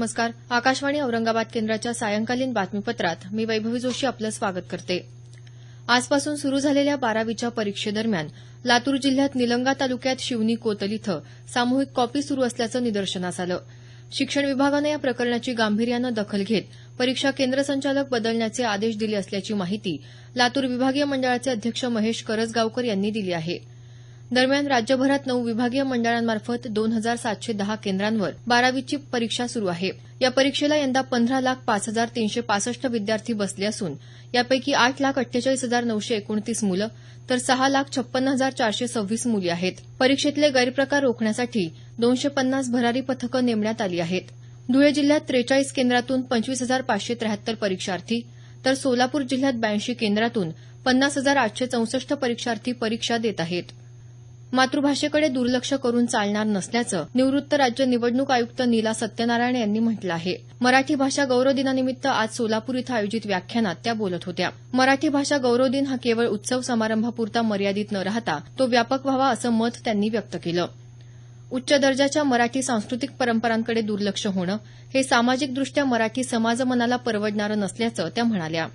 नमस्कार. आकाशवाणी औरंगाबाद केंद्राच्या सायंकालीन बातमीपत्रात मी वैभवी जोशी आपलं स्वागत करते. आजपासून सुरू झालेल्या बारावीच्या परीक्षेदरम्यान लातूर जिल्ह्यात निलंगा तालुक्यात शिवनी कोतल इथं सामूहिक कॉपी सुरू असल्याचं निदर्शनास आलं. शिक्षण विभागानं या प्रकरणाची गांभीर्यानं दखल घेत परीक्षा केंद्र संचालक बदलण्याचे आदेश दिले असल्याची माहिती लातूर विभागीय मंडळाचे अध्यक्ष महेश करजगावकर यांनी दिली आहे. दरम्यान राज्यभरात नऊ विभागीय मंडळांमार्फत दोन हजार सातशे दहा केंद्रांवर बारावीची परीक्षा सुरू आहे. या परीक्षेला यंदा पंधरा लाख पाच हजार तीनशे पासष्ट विद्यार्थी बसले असून यापैकी आठ लाख अठ्ठेचाळीस हजार नऊशे एकोणतीस मुलं तर सहा लाख छप्पन्न हजार चारशे सव्वीस मुली आहेत. परीक्षेतले गैरप्रकार रोखण्यासाठी दोनशे पन्नास भरारी पथकं नेमण्यात आली आहेत. धुळे जिल्ह्यात त्रेचाळीस केंद्रातून पंचवीस हजार पाचशे त्र्याहत्तर परीक्षार्थी तर सोलापूर जिल्ह्यात ब्याऐंशी केंद्रातून पन्नास हजार आठशे चौसष्ट परीक्षार्थी परीक्षा देत आहेत. मातृभाषेकडे दुर्लक्ष करून चालणार नसल्याचं निवृत्त राज्य निवडणूक आयुक्त नीला सत्यनारायण यांनी म्हटलं आहे. मराठी भाषा गौरव दिनानिमित्त आज सोलापूर इथं आयोजित व्याख्यानात त्या बोलत होत्या. मराठी भाषा गौरव दिन हा केवळ उत्सव समारंभापुरता मर्यादित न राहता तो व्यापक व्हावा असं मत त्यांनी व्यक्त केलं. उच्च दर्जाच्या मराठी सांस्कृतिक परंपरांकडे दुर्लक्ष होणं हे सामाजिकदृष्ट्या मराठी समाजमनाला परवडणारं नसल्याचं त्या म्हणाल्या.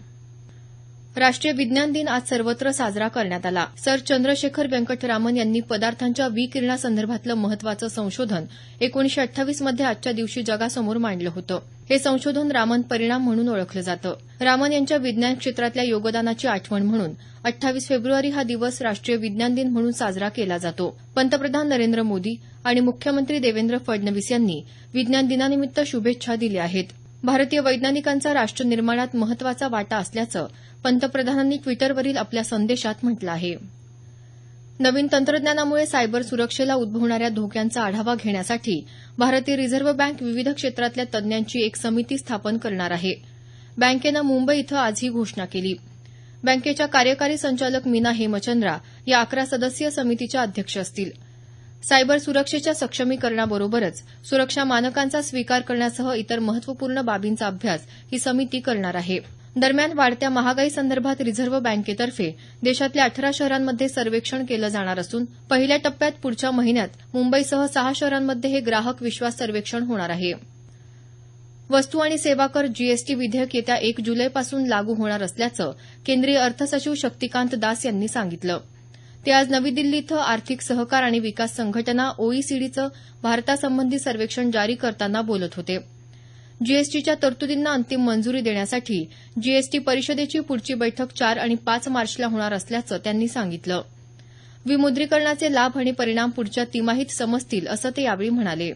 राष्ट्रीय विज्ञान दिन आज सर्वत्र साजरा करण्यात आला. सर चंद्रशेखर व्यंकटरामन यांनी पदार्थांच्या विकिरणासंदर्भातलं महत्वाचं संशोधन एकोणीशे अठ्ठावीसमध्ये आजच्या दिवशी जगासमोर मांडलं होतं. हे संशोधन रामन परिणाम म्हणून ओळखलं जातं. रामन यांच्या विज्ञान क्षेत्रातल्या योगदानाची आठवण म्हणून अठ्ठावीस फेब्रुवारी हा दिवस राष्ट्रीय विज्ञान दिन म्हणून साजरा केला जातो. पंतप्रधान नरेंद्र मोदी आणि मुख्यमंत्री देवेंद्र फडणवीस यांनी विज्ञान दिनानिमित्त शुभेच्छा दिल्या आहेत. भारतीय वैज्ञानिकांचा राष्ट्र निर्माणात महत्त्वाचा वाटा असल्याचं पंतप्रधानांनी ट्विटरवरील आपल्या संदेशात म्हटलं आहे. नवीन तंत्रज्ञानामुळे सायबर सुरक्षेला उद्भवणाऱ्या धोक्यांचा आढावा घेण्यासाठी भारतीय रिझर्व्ह बँक विविध क्षेत्रातल्या तज्ज्ञांची एक समिती स्थापन करणार आहे. बँकेनं मुंबई इथं आज ही घोषणा केली. बँकेच्या कार्यकारी संचालक मीना हेमचंद्रा या अकरा सदस्यीय समितीच्या अध्यक्ष असतील. सायबर सुरक्षेच्या सक्षमीकरणाबरोबरच सुरक्षा मानकांचा स्वीकार करण्यासह इतर महत्त्वपूर्ण बाबींचा अभ्यास ही समिती करणार आहे. दरम्यान वाढत्या महागाई संदर्भात रिझर्व्ह बँकेतर्फे देशातल्या अठरा शहरांमध्ये सर्वेक्षण केलं जाणार असून पहिल्या टप्प्यात पुढच्या महिन्यात मुंबईसह सहा शहरांमध्ये हे ग्राहक विश्वास सर्वेक्षण होणार आहे. वस्तू आणि सेवा कर जीएसटी विधेयक येत्या एक जुलैपासून लागू होणार असल्याचं केंद्रीय अर्थसचिव शक्तिकांत दास यांनी सांगितलं. ते आज नवी दिल्ली इथं आर्थिक सहकार आणि विकास संघटना ओईसीडीचं भारतासंबंधी सर्वेक्षण जारी करताना बोलत होते. जीएसटीच्या तरतुदींना अंतिम मंजुरी देण्यासाठी जीएसटी परिषदेची पुढची बैठक चार आणि पाच मार्चला होणार असल्याचं त्यांनी सांगितलं. विमुद्रीकरणाचे लाभ आणि परिणाम पुढच्या तिमाहीत समजतील असं ते यावेळी म्हणाले.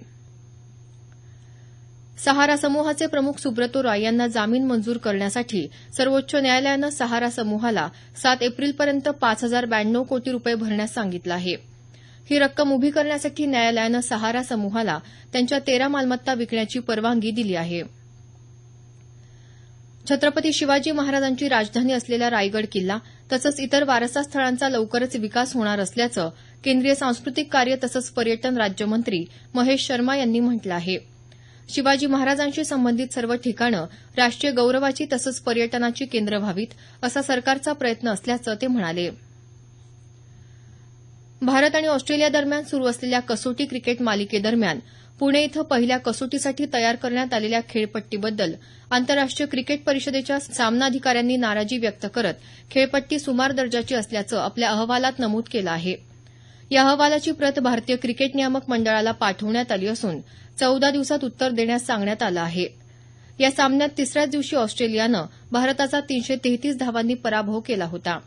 सहारा समूहाचे प्रमुख सुब्रतो रॉय यांना जामीन मंजूर करण्यासाठी सर्वोच्च न्यायालयानं सहारा समूहाला सात एप्रिलपर्यंत पाच हजार ब्याण्णव कोटी रुपये भरण्यास सांगितलं आहे. ही रक्कम उभी करण्यासाठी न्यायालयानं सहारा समूहाला त्यांच्या तेरा मालमत्ता विकण्याची परवानगी दिली आहे. छत्रपती शिवाजी महाराजांची राजधानी असलेला रायगड किल्ला तसंच इतर वारसा स्थळांचा लवकरच विकास होणार असल्याचं केंद्रीय सांस्कृतिक कार्य तसंच पर्यटन राज्यमंत्री महेश शर्मा यांनी म्हटलं आहे. शिवाजी महाराजांशी संबंधित सर्व ठिकाणं राष्ट्रीय गौरवाची तसंच पर्यटनाची केंद्र व्हावीत असा सरकारचा प्रयत्न असल्याचं ते म्हणाले. भारत आणि ऑस्ट्रेलिया दरम्यान सुरू असलेल्या कसोटी क्रिकेट मालिकेदरम्यान पुणे इथं पहिल्या कसोटीसाठी तयार करण्यात आलेल्या खेळपट्टीबद्दल आंतरराष्ट्रीय क्रिकेट परिषदेच्या सामना अधिकाऱ्यांनी नाराजी व्यक्त करत खेळपट्टी सुमार दर्जाची असल्याचं आपल्या अहवालात नमूद केलं आहे. या अहवालाची प्रत भारतीय क्रिकेट नियामक मंडळाला पाठवण्यात आली असून चौदा दिवसात उत्तर देण्यास सांगण्यात आलं आहे. या सामन्यात तिसऱ्याच दिवशी ऑस्ट्रेलियानं भारताचा तीनशे तेहतीस धावांनी पराभव केला होता.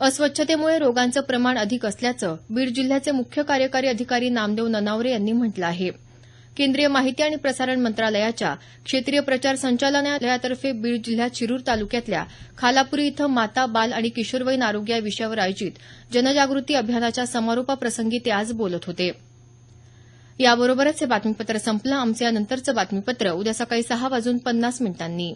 अस्वच्छतेमुळे रोगांचं प्रमाण अधिक असल्याचं बीड जिल्ह्याचे मुख्य कार्यकारी अधिकारी नामदेव ननावरे यांनी म्हटलं आहे. केंद्रीय माहिती आणि प्रसारण मंत्रालयाच्या क्षेत्रीय प्रचार संचालनालयातर्फे बीड जिल्ह्यात शिरूर तालुक्यातल्या खालापुरी इथं माता बाल आणि किशोरवयीन आरोग्य या विषयावर आयोजित जनजागृती अभियानाच्या समारोपाप्रसंगी ते आज बोलत होते. याबरोबरच हे बातमीपत्र संपलं. आमचं यानंतरचं बातमीपत्र उद्या सकाळी सहा वाजून पन्नास मिनिटांनी.